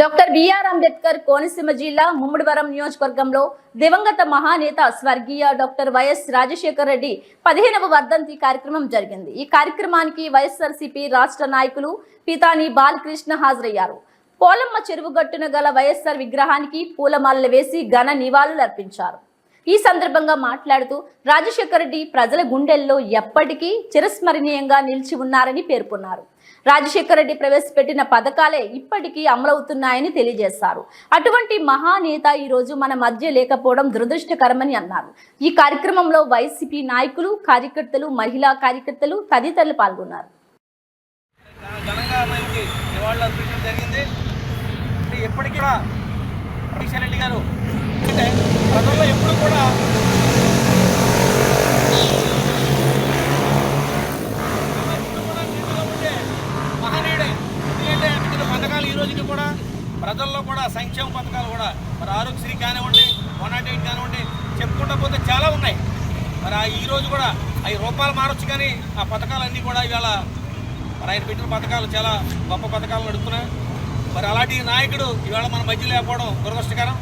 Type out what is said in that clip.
Doctor BR Ambedkar Konaseema జిల్లా ముమ్మడివరం నియోజకవర్గంలో దివంగత మహానేత స్వర్గీయ డాక్టర్ వైఎస్ రాజశేఖర రెడ్డి పదిహేనవ వర్ధంతి కార్యక్రమం జరిగింది. ఈ కార్యక్రమానికి వైఎస్ఆర్సీపీ రాష్ట్ర నాయకులు పితాని బాలకృష్ణ హాజరయ్యారు. పోలమ్మ చెరువు గట్టున గల వైఎస్ఆర్ విగ్రహానికి పూలమాలలు వేసి ఘన నివాళులు అర్పించారు ఈ సందర్భంగా మాట్లాడుతూ రాజశేఖర రెడ్డి ప్రజల గుండెల్లో ఎప్పటికీ చిరస్మరణీయంగా నిలిచి ఉన్నారని పేర్కొన్నారు. రాజశేఖర రెడ్డి ప్రవేశపెట్టిన పథకాలే ఇప్పటికీ అమలవుతున్నాయని తెలియజేశారు. అటువంటి మహానేత ఈరోజు మన మధ్య లేకపోవడం దురదృష్టకరమని అన్నారు. ఈ కార్యక్రమంలో వైసీపీ నాయకులు కార్యకర్తలు మహిళా కార్యకర్తలు తదితరులు పాల్గొన్నారు. ఎప్పటికీ కూడా రెడ్డి గారు అంటే ప్రజల్లో ఎప్పుడు కూడా ఎప్పుడు కూడా నీతిగా ఉండే మహనీయుడే ఎందుకంటే పెట్టిన పథకాలు ఈ రోజుకి కూడా ప్రజల్లో కూడా సంక్షేమ పథకాలు కూడా మరి ఆరోగ్యశ్రీ కానివ్వండి వన్ నాట్ ఎయిట్ కానివ్వండి చెప్పుకుంటా పోతే చాలా ఉన్నాయి. మరి ఆ కూడా అవి రూపాయలు మారొచ్చు కానీ ఆ పథకాలన్నీ కూడా ఇవాళ మరి ఆయన పెట్టిన పథకాలు చాలా గొప్ప పథకాలు నడుపుతున్నాయి. మరి అలాంటి నాయకుడు ఇవాళ మన మధ్య లేకపోవడం దురదృష్టకరం.